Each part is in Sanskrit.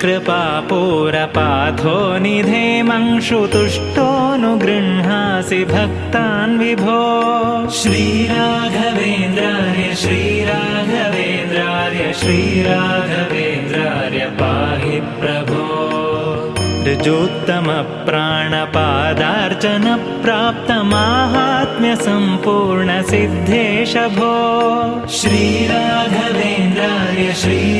ऊर्जत्कृपापूरपाथो निधेमंशुतुष्टोऽनुगृह्णासि भक्तान् विभो। श्रीराघवेन्द्राय श्रीराघवेन्द्राय श्रीराघवेन्द्राय पाहि प्रभो। ऋजोत्तमप्राणपादार्चनप्राप्तमाहात्म्यसम्पूर्णसिद्धेश भो श्रीराघवेन्द्राय श्रीराघवेन्द्राय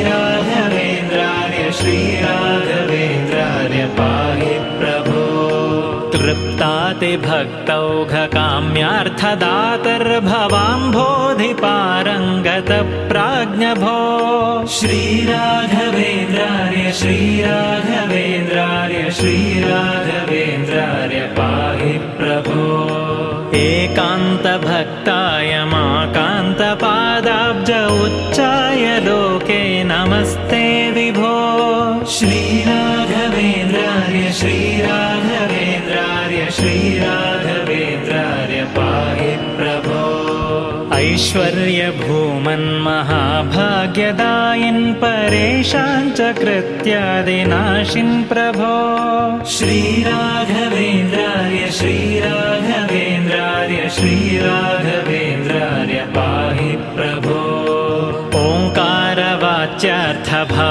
तृप्तातिभक्तौघकाम्यार्थदातर्भवाम्भोधिपारङ्गतप्राज्ञभो श्रीराघवेन्द्राय श्रीराघवेन्द्राय श्रीराघवेन्द्राय पाहि प्रभो। एकान्तभक्ताय माकान्तपादाब्ज श्रीराघवेन्द्राय पाहि प्रभो। ऐश्वर्यभूमन्महाभाग्यदायिन् परेशान् च कृत्यादिनाशिन् प्रभो। श्रीराघवेन्द्राय श्रीराघवेन्द्राय श्रीराघवेन्द्राय पाहि प्रभो। ओङ्कारवाच्यार्थभावेन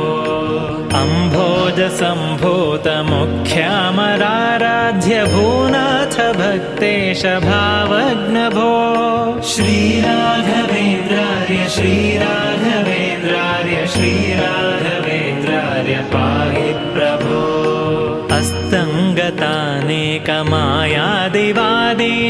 भूनाथ भक्तेश भावग्नभो। श्रीराघवेन्द्राय श्रीराघवेन्द्राय श्रीराघवेन्द्राय पाहि प्रभो। अस्तङ्गतानेकमायादिवादीश